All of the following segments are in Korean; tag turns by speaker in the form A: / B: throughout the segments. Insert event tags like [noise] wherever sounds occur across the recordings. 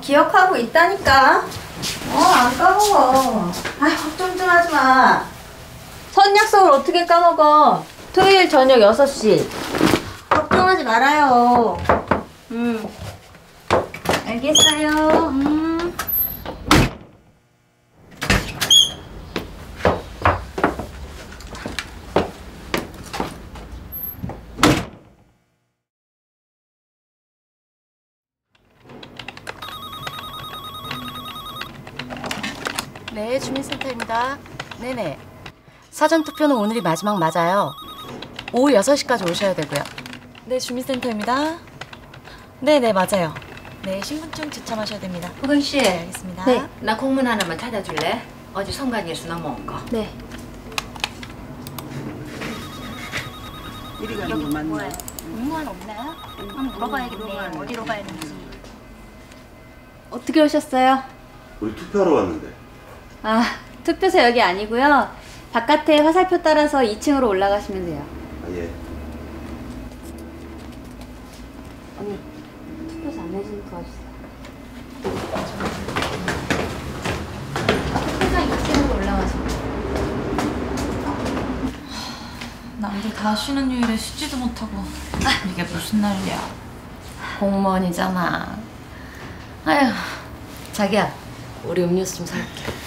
A: 기억하고 있다니까. 어, 안 까먹어. 아, 걱정 좀 하지 마. 선 약속을 어떻게 까먹어? 토요일 저녁 6시. 걱정하지 말아요. 음. 알겠어요. 음.
B: 네, 주민센터입니다. 네네. 사전투표는 오늘이 마지막 맞아요. 오후 6시까지 오셔야 되고요. 네, 주민센터입니다. 네네, 맞아요. 네, 신분증 지참하셔야 됩니다.
C: 호근 씨,
B: 네, 알겠습니다.
A: 네.
C: 나 공문 하나만 찾아줄래? 어제 성관이에서 넘어온 거.
A: 네.
D: 이리 가는 거 맞나?
E: 공무원 없나요? 한번 물어봐야겠네. 어디로 가야 되는지.
A: 어떻게 오셨어요?
F: 우리 투표하러 왔는데
A: 아, 투표소 여기 아니고요. 바깥에 화살표 따라서 2층으로 올라가시면 돼요.
F: 아 예.
A: 언니, 투표소 안 해주는 거 도와주세요. 투표장 2층으로 올라가시면 돼요.
B: 남들 다 쉬는 요일에 쉬지도 못하고 이게 무슨 난리야.
C: 공무원이잖아. 아휴, 자기야, 우리 음료수 좀 살게.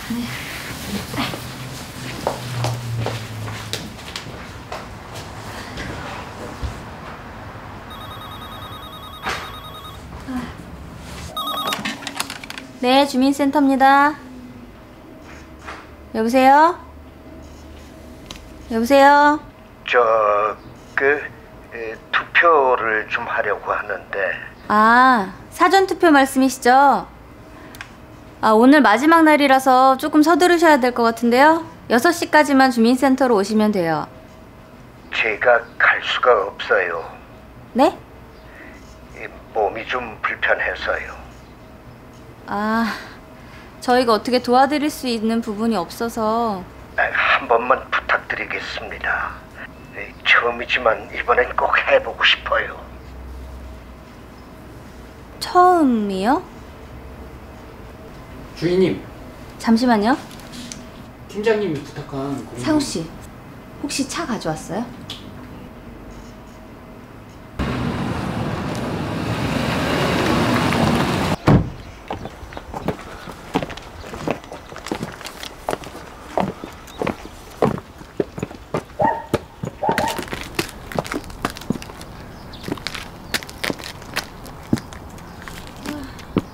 A: 네, 주민센터입니다. 여보세요? 여보세요?
G: 저, 그, 에, 투표를 좀 하려고 하는데,
A: 아, 사전투표 말씀이시죠? 아, 오늘 마지막 날이라서 조금 서두르셔야 될 것 같은데요? 6시까지만 주민센터로 오시면 돼요.
G: 제가 갈 수가 없어요.
A: 네?
G: 이 몸이 좀 불편해서요.
A: 아, 저희가 어떻게 도와드릴 수 있는 부분이 없어서.
G: 아, 한 번만 부탁드리겠습니다. 에, 처음이지만 이번엔 꼭 해보고 싶어요.
A: 처음이요?
H: 주인님,
A: 잠시만요.
H: 팀장님이 부탁한 공문.
A: 상우 씨, 혹시 차 가져왔어요?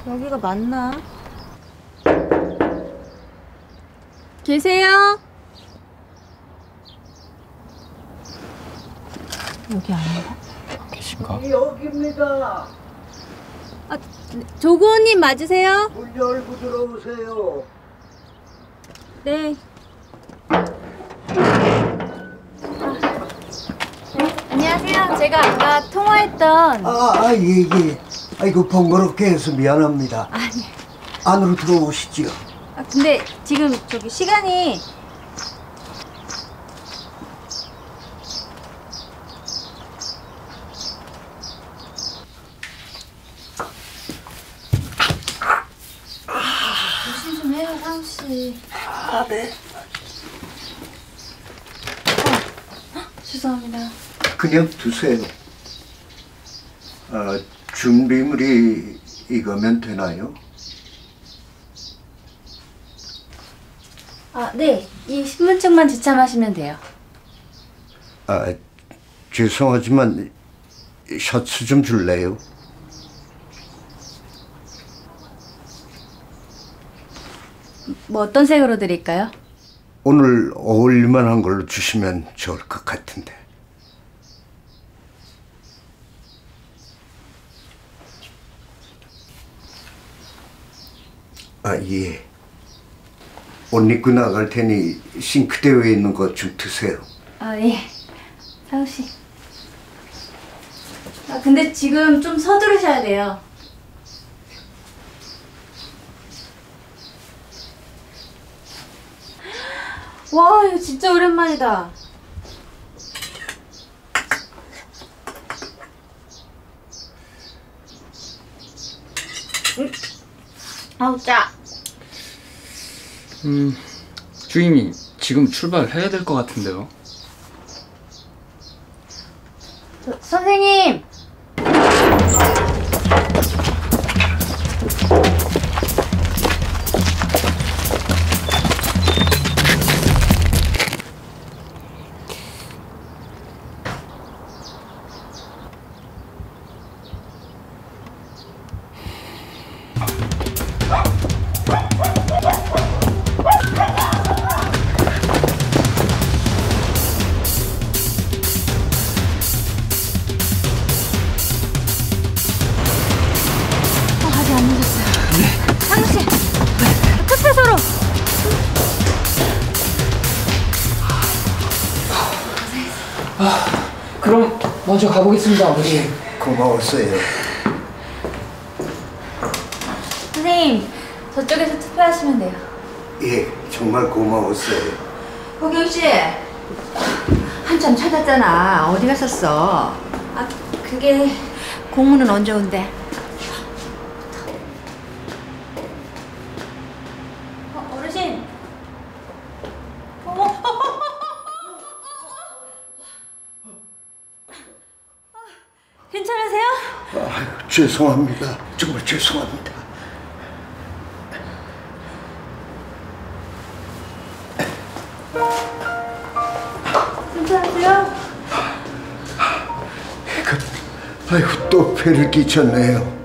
A: 여기가 맞나? 계세요? 여기 아닌가?
H: 계신가?
D: 여기입니다.
A: 아, 조고님 맞으세요?
G: 문 열고 들어오세요.
A: 네. 안녕하세요. 제가 아까 통화했던
I: 아, 아, 예, 예. 아이고, 번거롭게 해서 미안합니다.
A: 아니.
I: 안으로 들어오시지요.
A: 아, 근데 지금 저기 시간이 조심 좀 해요, 상우 씨.
I: 아, 네.
A: 죄송합니다.
I: 그냥 두세요. 아, 준비물이 이거면 되나요?
A: 아, 네. 이 신분증만 지참하시면 돼요.
I: 아, 죄송하지만 셔츠 좀 줄래요?
A: 뭐 어떤 색으로 드릴까요?
I: 오늘 어울릴만한 걸로 주시면 좋을 것 같은데. 아, 예. 옷 입고 나갈 테니 싱크대 위에 있는 거좀 드세요.
A: 아, 예. 상우 씨. 아, 근데 지금 좀 서두르셔야 돼요. 와, 이거 진짜 오랜만이다. 음. 아우 짜.
H: 음, 주임이 지금 출발해야 될 것 같은데요.
A: 저, 선생님.
H: 먼저 가보겠습니다, 아버지.
I: 고마웠어요.
A: 선생님, 저쪽에서 투표하시면 돼요.
I: 예, 정말 고마웠어요.
A: 호경 씨. 한참 찾았잖아. 어디 갔었어? 아, 그게 공문은 언제 온대? 어, 어르신. 어머. 괜찮으세요?
I: 죄송합니다. 정말 죄송합니다.
A: 괜찮으세요?
I: 아이고 또 배를 끼쳤네요.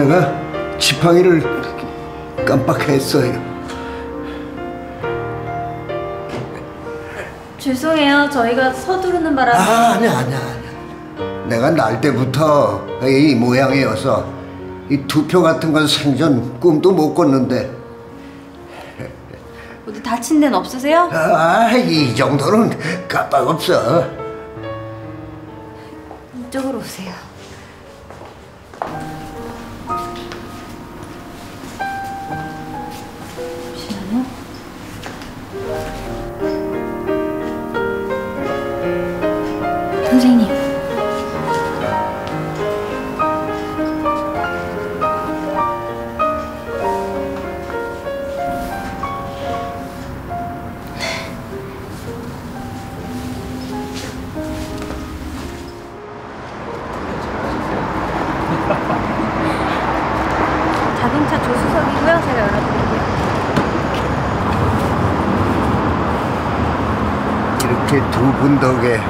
I: 내가 지팡이를 깜빡했어요.
A: 죄송해요. 저희가 서두르는 바람에.
I: 아, 아니야, 아니야, 아니야. 내가 날 때부터 이 모양이어서 이 투표 같은 건 생전 꿈도 못 꿨는데
A: 어디 다친 데는 없으세요?
I: 아, 이 정도는 깜빡 없어.
A: 이쪽으로 오세요. 선생님. [laughs] 자동차 조수석이고요. 제가 열어드릴게요.
I: 이렇게 두 분 덕에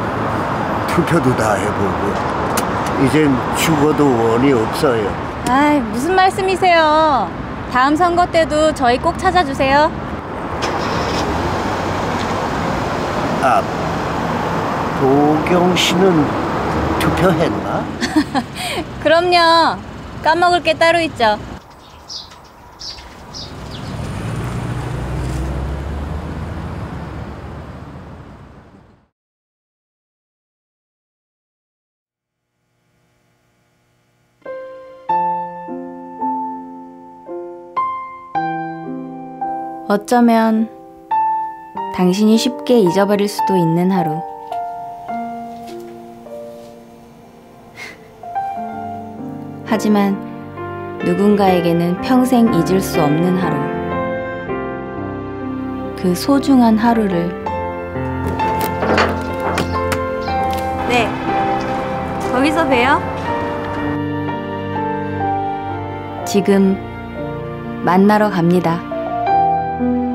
I: 투표도 다 해보고 이젠 죽어도 원이 없어요.
A: 아이, 무슨 말씀이세요? 다음 선거 때도 저희 꼭 찾아주세요.
I: 아, 도경 씨는 투표했나? [laughs]
A: 그럼요. 까먹을 게 따로 있죠. 어쩌면 당신이 쉽게 잊어버릴 수도 있는 하루. 하지만 누군가에게는 평생 잊을 수 없는 하루. 그 소중한 하루를. 네. 거기서 봬요. 지금 만나러 갑니다. Thank you.